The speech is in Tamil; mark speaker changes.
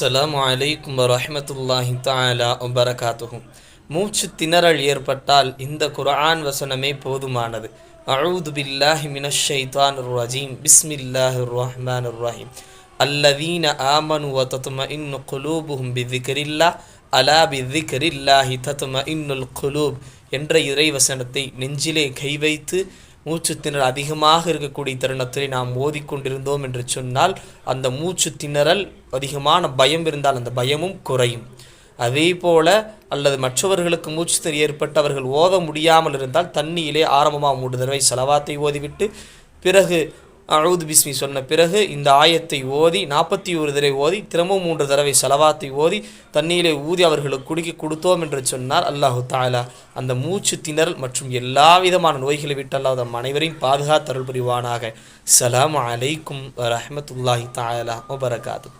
Speaker 1: அஸ்ஸலாமு வலைக்கும் வரமத்துல்லாஹி தாலா வபரகாத்துஹு. மூச்சு திணறல் ஏற்பட்டால் இந்த குர்ஆன் வசனமே போதுமானது. அழுது பில்லாஹி மினஷ் ரஜீம். பிஸ்மில்லாஹி ரஹ்மான் ரஹீம். அல்லதீன ஆமனு வ தத்மஇன்னு குலூபுஹும் பிதிகரில்லா அலா பிதிகரில்லாஹி தத்தும இன்னுல் குலூப். என்ற இறைவசனத்தை நெஞ்சிலே கை வைத்து மூச்சு திணறல் அதிகமாக இருக்கக்கூடிய தருணத்தில் நாம் ஓதிக்கொண்டிருந்தோம் என்று சொன்னால் அந்த மூச்சு திணறல் அதிகமான பயம் இருந்தால் அந்த பயமும் குறையும். அதே போல அல்லது மற்றவர்களுக்கு மூச்சு திணறல் ஏற்பட்டு அவர்கள் ஓத முடியாமல் இருந்தால் தண்ணியிலே ஆரம்பமாக மூன்று தடவை செலவாத்தை ஓதிவிட்டு பிறகு அழுது பிஸ்மி சொன்ன பிறகு இந்த ஆயத்தை ஓதி நாற்பத்தி ஒரு தடவை ஓதி திரும்பவும் மூன்று தடவை செலவாத்தை ஓதி தண்ணீரை ஊதி அவர்களுக்கு குடிக்க கொடுத்தோம் என்று சொன்னால் அல்லாஹு தாலா அந்த மூச்சு திணறல் மற்றும் எல்லா விதமான நோய்களை விட்டு அல்லாஹ் நம் அனைவரையும் பாதுகாத்தருள் புரிவானாக. சலாம் அலைக்கும் ரஹமத்துல்லாஹி தாலா வபரகாத்து